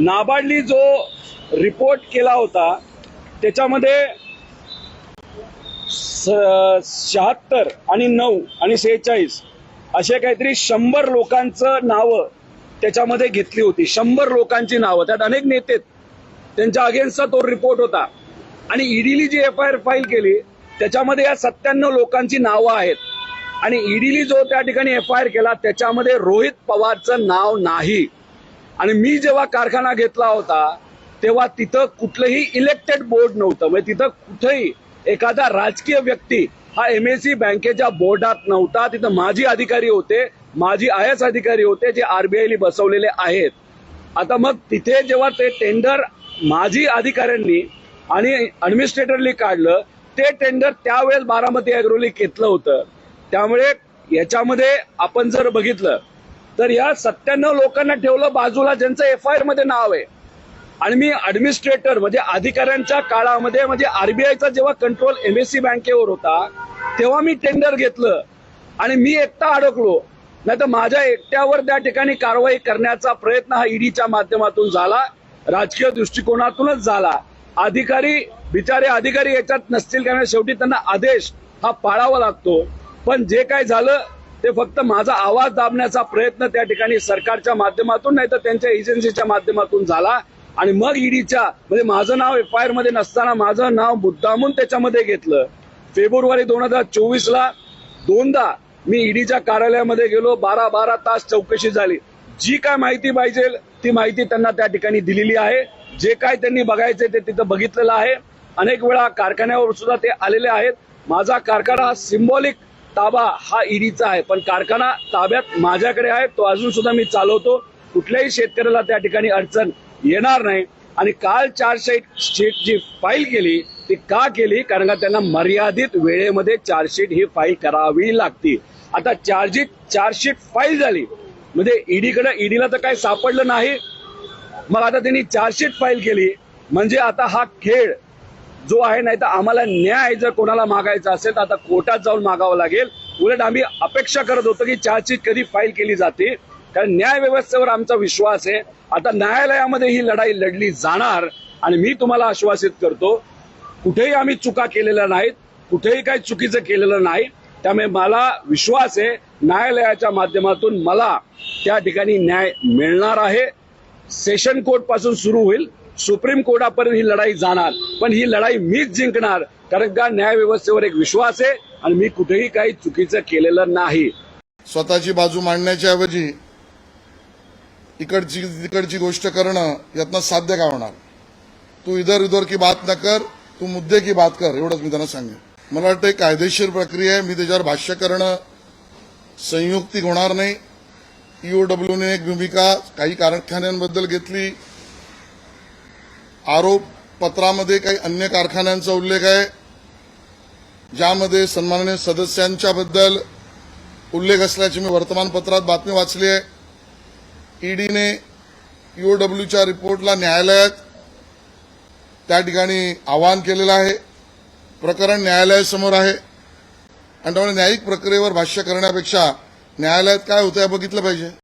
नाबार्डली जो रिपोर्ट केला होता त्याच्यामध्ये शहात्तर आणि नऊ आणि सेहेचाळीस असे काहीतरी शंभर लोकांचं नावं त्याच्यामध्ये घेतली होती. शंभर लोकांची नावं. त्यात अनेक नेते आहेत. त्यांच्या अगेन्स्टचा तो रिपोर्ट होता. आणि ईडीली जी एफ आय आर फाईल केली त्याच्यामध्ये या सत्त्याण्णव लोकांची नावं आहेत. आणि ईडीली जो त्या ठिकाणी एफ आय आर केला त्याच्यामध्ये रोहित पवारचं नाव नाही. आणि मी जेव्हा कारखाना घेतला होता तेव्हा तिथं कुठलंही इलेक्टेड बोर्ड नव्हतं. म्हणजे तिथं कुठेही एखादा राजकीय व्यक्ती हा एम एस सी बँकेच्या बोर्डात नव्हता. तिथं माजी अधिकारी होते माजी आय एस अधिकारी होते जे आरबीआयला बसवलेले आहेत. आता मग तिथे जेव्हा ते टेंडर माजी अधिकाऱ्यांनी आणि ऍडमिनिस्ट्रेटरनी काढलं ते टेंडर त्यावेळेस बारामती अॅग्रोली घेतलं होतं. त्यामुळे याच्यामध्ये आपण जर बघितलं तर या सत्त्याण्णव लोकांना ठेवलं बाजूला ज्यांचं एफ आय आरमध्ये नाव आहे. आणि मी ऍडमिनिस्ट्रेटर म्हणजे अधिकाऱ्यांच्या काळामध्ये म्हणजे आरबीआयचा जेव्हा कंट्रोल एमएससी बँकेवर होता तेव्हा मी टेंडर घेतलं. आणि मी एकटा अडकलो. नाही तर माझ्या एकट्यावर त्या ठिकाणी कारवाई करण्याचा प्रयत्न हा ईडीच्या माध्यमातून झाला. राजकीय दृष्टिकोनातूनच झाला. अधिकारी बिचारे अधिकारी याच्यात नसतील कारण शेवटी त्यांना आदेश हा पाळावा लागतो. पण जे काय झालं ते फक्त माझा आवाज दाबण्याचा प्रयत्न त्या ठिकाणी सरकारच्या माध्यमातून नाही तर त्यांच्या एजन्सीच्या माध्यमातून झाला. आणि मग ईडीच्या म्हणजे माझं नाव एफ आय आरमध्ये नसताना माझं नाव मुद्दामून त्याच्यामध्ये घेतलं. फेब्रुवारी दोन हजार चोवीस ला दोनदा मी ईडीच्या कार्यालयामध्ये गेलो. बारा बारा तास चौकशी झाली. जी काय माहिती पाहिजे ती माहिती त्यांना त्या ठिकाणी दिलेली आहे. जे काय त्यांनी बघायचे ते तिथं बघितलेलं आहे. अनेक वेळा कारखान्यावर सुद्धा ते आलेले आहेत. माझा कारखाना हा सिम्बॉलिक ताबा हा ईडीचा आहे. पण कारखाना ताब्यात माझ्याकडे आहे तो अजून सुद्धा मी चालवतो. कुठल्याही शेतकऱ्याला त्या ठिकाणी अडचण येणार नाही. आणि काल चार्जशीट शीट जी फाईल केली ती का केली? कारण का त्यांना मर्यादित वेळेमध्ये चार्जशीट ही फाईल करावी लागती. आता चार्जशीट चार्जशीट फाईल झाली. म्हणजे ईडीकडे ईडीला तर काही सापडलं नाही. मग आता त्यांनी चार्जशीट फाईल केली. म्हणजे आता हा खेळ जो आहे नाही तर आम्हाला न्याय जर कोणाला मागायचा असेल तर आता कोर्टात जाऊन मागावं लागेल. उलट आम्ही अपेक्षा करत होतो की चार्जशीट कधी फाईल केली जाते. कारण न्याय व्यवस्थेवर आमचा विश्वास आहे. आता न्यायालयामध्ये ही लढाई लढली जाणार आणि मी तुम्हाला आश्वासित करतो कुठेही आम्ही चुका केलेल्या नाहीत. कुठेही काही चुकीचं केलेलं नाही. त्यामुळे मला विश्वास आहे न्यायालयाच्या माध्यमातून मला त्या ठिकाणी न्याय मिळणार आहे. सेशन कोर्टपासून सुरू होईल. सुप्रीम कोर्टापर्यंत ही लढाई जाणार. पण ही लढाई मीच जिंकणार कारण का न्याय व्यवस्थेवर एक विश्वास आहे आणि मी कुठेही काही चुकीचं केलेलं नाही. स्वतःची बाजू मांडण्याच्या ऐवजी इकडची तिकडची गोष्ट करणं यातनं साध्य काय होणार? तू इधर उधर की बात न कर तू मुद्दे की बात कर एवढंच मी त्यांना सांगेन. मला वाटतं कायदेशीर प्रक्रिया आहे मी त्याच्यावर भाष्य करणं संयुक्तिक होणार नाही. ईओडब्ल्यूने एक भूमिका काही कारखान्यांबद्दल घेतली आरोपपत्रामध्ये काही अन्य कारखान्यांचा उल्लेख आहे ज्यामध्ये सन्माननीय सदस्यांच्याबद्दल उल्लेख असल्याची मी वर्तमानपत्रात बातमी वाचली आहे. ईडीने यूओडब्ल्यूच्या रिपोर्टला न्यायालयात त्या ठिकाणी आवाहन केलेलं आहे. प्रकरण न्यायालयासमोर आहे. आणि त्यामुळे न्यायिक प्रक्रियेवर भाष्य करण्यापेक्षा न्यायालयात काय होतं हे बघितलं पाहिजे.